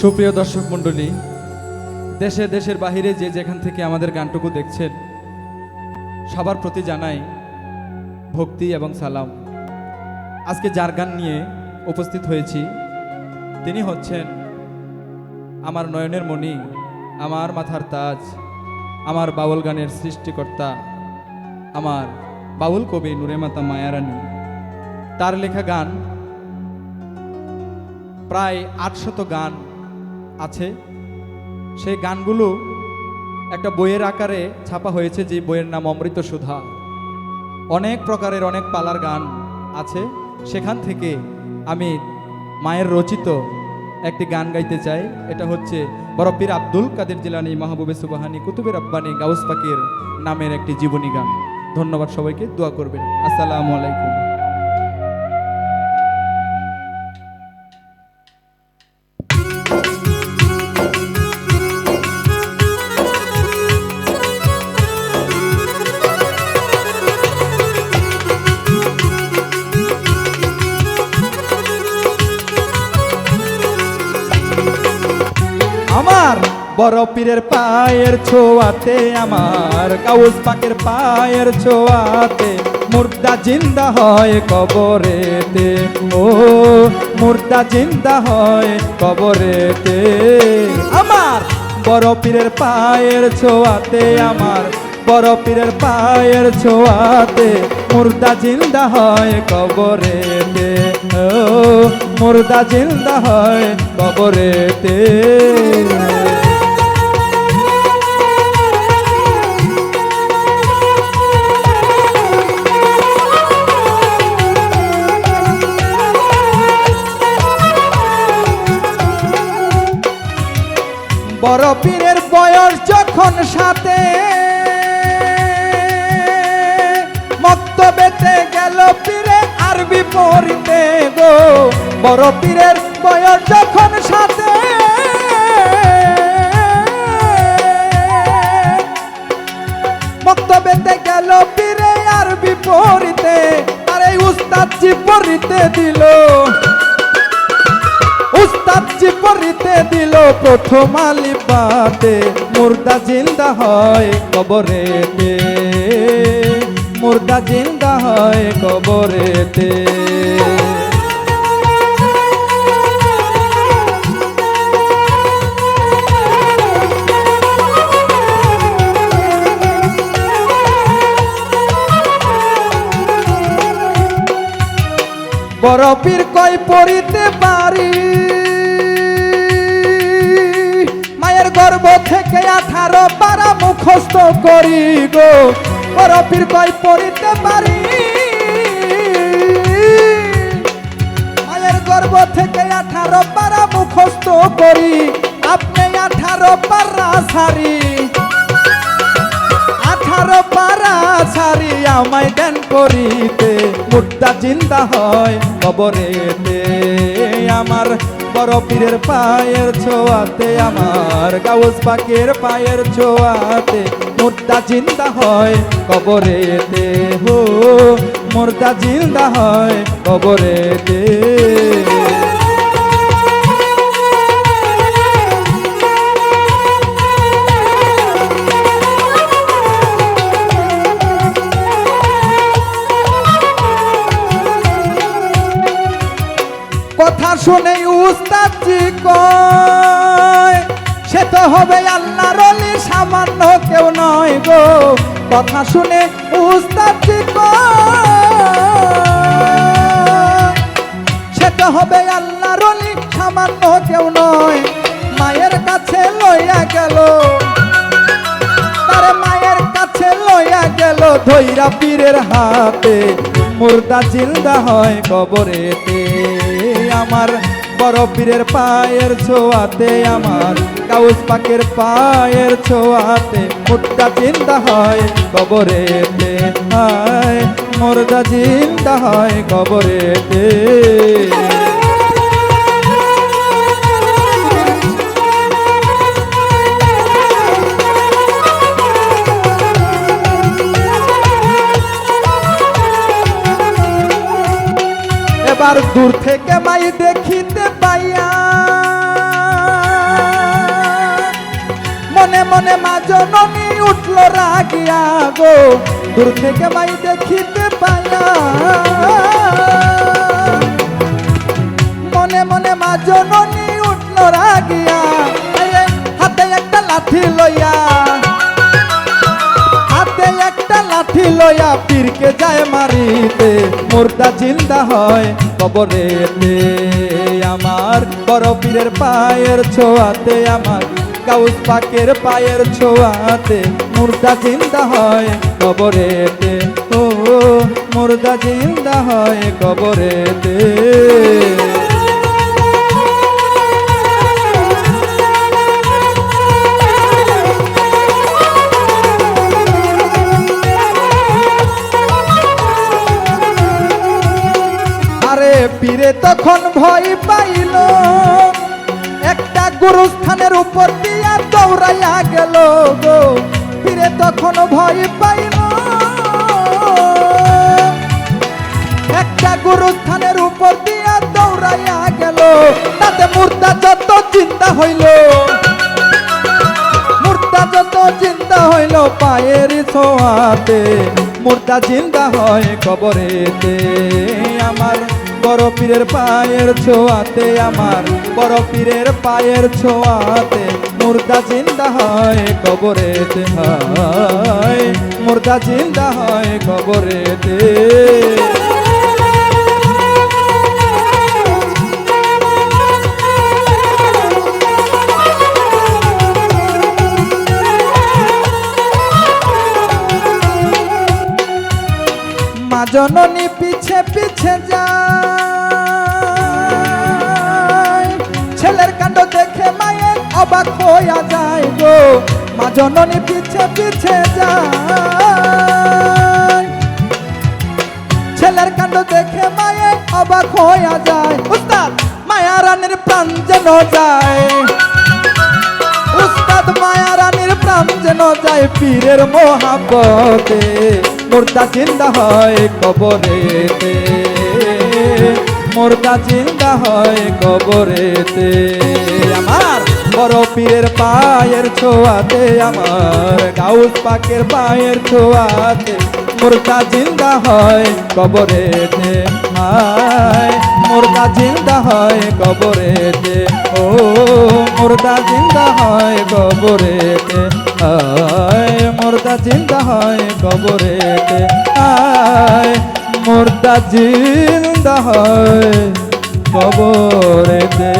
সুপ্রিয় দর্শক মণ্ডলী, দেশে দেশের বাহিরে যে যেখান থেকে আমাদের গানটুকু দেখছেন, সবার প্রতি জানাই ভক্তি এবং সালাম। আজকে যার গান নিয়ে উপস্থিত হয়েছি, তিনি হচ্ছেন আমার নয়নের মণি, আমার মাথার তাজ, আমার বাউল গানের সৃষ্টিকর্তা, আমার বাউল কবি নুরেমাতা মায়ারানী। তার লেখা গান, প্রায় আটশত গান আছে। সেই গানগুলো একটা বইয়ের আকারে ছাপা হয়েছে, যে বইয়ের নাম অমৃত সুধা অনেক প্রকারের অনেক পালার গান আছে। সেখান থেকে আমি মায়ের রচিত একটি গান গাইতে চাই। এটা হচ্ছে বরফির আব্দুল কাদের জিলানি মাহবুবে সুবাহানি কুতুবের আব্বানি গাউস পাকির নামের একটি জীবনী গান। ধন্যবাদ সবাইকে, দোয়া করবেন। আসসালামু আলাইকুম। আমার বড় পীরের পায়ের ছোঁয়াতে, আমার কাউস পাকের পায়ের ছোঁয়াতে, মুর্দা জিন্দা হয় কবরেতে। ও, মুর্দা জিন্দা হয় কবরেতে। আমার বড় পীরের পায়ের ছোঁয়াতে, আমার বড় পীরের পায়ের ছোঁয়াতে, মুর্দা জিন্দা হয় কবরেতে। মুর্দা জিন্দা হয় কবরেতে। বড় পীরের বয়স যখন সাথে মক্তবেতে গেল পীরে আরবি পড়িতে গো। বড় পীরের বয়স যখন সাথে। মক্তবেতে গেল পীরে আর পড়িতে আর এই উস্তাদ জি পড়িতে দিল। উস্তাদ জি পড়িতে দিল প্রথম আলিবাতে মুর্দা জিন্দা হয় কবরেতে। মুর্দা জিন্দা হয় কবরেতে। বরফির কই পড়িতে পারি, মায়ের গর্ভ থেকে আঠারো পারা মুখস্থ করি গো। বরফির কই পড়িতে পারি। মায়ের গর্ভ থেকে আঠারো পারা মুখস্থ করি। আপনি আঠারো পারা সারি। আঠারো পারা ছাড়ি আমায় দেন করিতে। মুদ্রা চিন্তা হয় কবরেতে। আমার বড় পীরের পায়ের ছোঁয়াতে, আমার গাউস পাকের পায়ের ছোঁয়াতে মুদ্রা চিন্তা হয় কবরেতে হো মুর্দা জিন্দা হয় কবরেতে কথা শুনে উস্তাদ সে তো হবে আল্লাহর অলি সামান্য কেউ নয় গো। কথা শুনে উস্তাদ সে তো হবে আল্লাহর অলি সামান্য কেউ নয়। মায়ের কাছে লইয়া গেল। তার মায়ের কাছে লইয়া গেল ধৈরা পীরের হাতে। মুর্দা জিন্দা হয় কবরেতে। আমার বড় পীরের পায়ের ছোঁয়াতে আমার কাউস পাকের পায়ের ছোঁয়াতে মুর্দা চিন্তা হয় কবরেতে হায়, মুর্দা জিন্দা হয় কবরেতে এবার দূর থেকে মাই দেখিতে মনে মনে মা জননী উঠল রাগিয়া গো দূর থেকে মাই দেখিতে পায়া। মনে মনে মা জননী উঠল রাগিয়া হাতে একটা লাঠি লইয়া। হাতে একটা লাঠি লইয়া পীরকে যায় মারিতে। মুর্দা জিন্দা হয় কবরেতে। আমার বড় পীরের পায়ের ছোঁয়াতে আমার গাউস পাকের পায়ের ছোঁয়াতে মুর্দা জিন্দা হয় কবরেতে। ও, মুর্দা জিন্দা হয় কবরেতে। পীরে তখন ভয় পাইল গুরুস্থানের উপর দিয়া দৌড়াইয়া গেল গো। পীরে তখন ভয় পাইল একটা গুরুস্থানের উপর দিয়া দৌড়াইয়া গেল। তাতে মুর্দা যত চিন্তা হইল, মুর্দা যত চিন্তা হইল পায়ের ছোঁয়াতে, মুর্দা চিন্তা হয় কবরেতে। আমার বড় পীরের পায়ের ছোঁয়াতে আমার, বড় পীরের পায়ের ছোঁয়াতে মুর্দা চিন্তা হয় কবরেতে। হয়, মুর্দা চিন্তা হয় কবরেতে। মা জননী পিছে পিছে যায়। অবাক যায় গো। মা জননী পিছে পিছে যায়। ছেলের কাণ্ড দেখে মায়ের অবাক যায়। উস্তাদ, মায়া রানীর প্রাণ যেন যায়। উস্তাদ, মায়া রানীর প্রাণ যেন যায় পীরের মোহাবতে মুর্দা জিন্দা হয় কবরেতে। মুর্দা জিন্দা হয় কবরেতে। আমার বড় পীরের পায়ের ছোঁয়াতে, আমার গাউস পাকের পায়ের ছোঁয়াতে, মুর্দা জিন্দা হয় কবরেতে। হায়, মুর্দা জিন্দা হয় কবরেতে। ও, মুর্দা জিন্দা হয় কবরেতে। হায়, মুর্দা জিন্দা হয় কবরেতে। হায়, মুর্দা জিন্দা হয় কবরেতে।